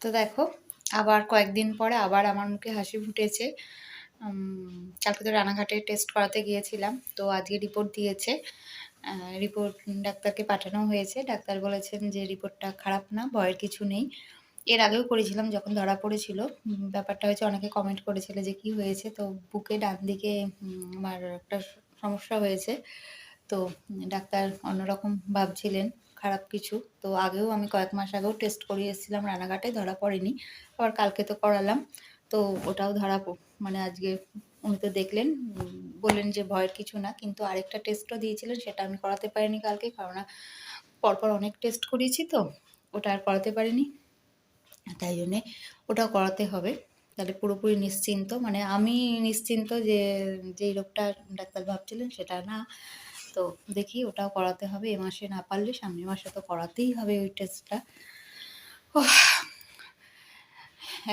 তো দেখো, আবার কয়েকদিন পরে আবার আমার মুখে হাসি ফুটেছে। কালকে তো রানাঘাটে টেস্ট করাতে গিয়েছিলাম, তো আজকে রিপোর্ট দিয়েছে। রিপোর্ট ডাক্তারকে পাঠানো হয়েছে। ডাক্তার বলেছেন যে রিপোর্টটা খারাপ না, ভয়ের কিছু নেই। এর আগেও করেছিলাম যখন ধরা পড়েছিল। ব্যাপারটা হয়েছে, অনেকে কমেন্ট করেছিল যে কি হয়েছে। তো বুকে ডান দিকে আমার একটা সমস্যা হয়েছে। তো ডাক্তার অন্যরকম ভাবছিলেন। খারাপ কিছু। তো আগেও আমি কয়েক মাস আগেও টেস্ট করিয়ে এসেছিলাম, রানাঘাটে ধরা পড়েনি। আবার কালকে তো করালাম। তো ওটাও ধরা মানে আজকে উনি তো দেখলেন, বললেন যে ভয়ের কিছু না, কিন্তু আরেকটা টেস্টও দিয়েছিলেন, সেটা আমি করাতে পারিনি কালকে, কারণ পরপর অনেক টেস্ট করিয়েছি তো, ওটা আর করাতে পারিনি। তাই জন্যে ওটাও করাতে হবে। তাহলে পুরোপুরি নিশ্চিন্ত মানে আমি নিশ্চিন্ত যে, যেই রোগটা ডাক্তার ভাবছিলেন সেটা না। তো দেখি ওটাও করাতে হবে, এ মাসে না পারলে সামনের মাসে তো করাতেই হবে ওই টেস্টটা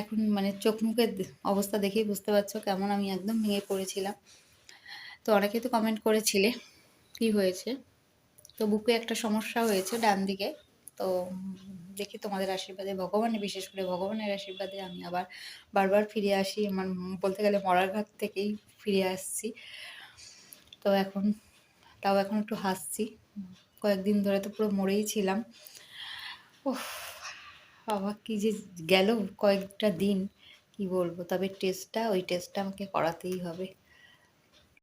এখন মানে চোখ মুখের অবস্থা দেখেই বুঝতে পারছ কেমন আমি একদম ভেঙে পড়েছিলাম। তো অনেকেই তো কমেন্ট করেছিলে কি হয়েছে? তো বুকে একটা সমস্যা হয়েছে ডান দিকে, তো দেখি তোমাদের আশীর্বাদে, ভগবানের, বিশেষ করে ভগবানের আশীর্বাদে আমি আবার বারবার ফিরে আসি। আমার বলতে গেলে মরার ঘাট থেকেই ফিরে আসছি। তো এখন তাও এখন একটু হাসছি। কয়েকদিন ধরে তো পুরো মরেই ছিলাম। ও বাবা, কি যে গেল কয়েকটা দিন, কি বলব? তবে টেস্টটা ওই টেস্টটা আমাকে করাতেই হবে।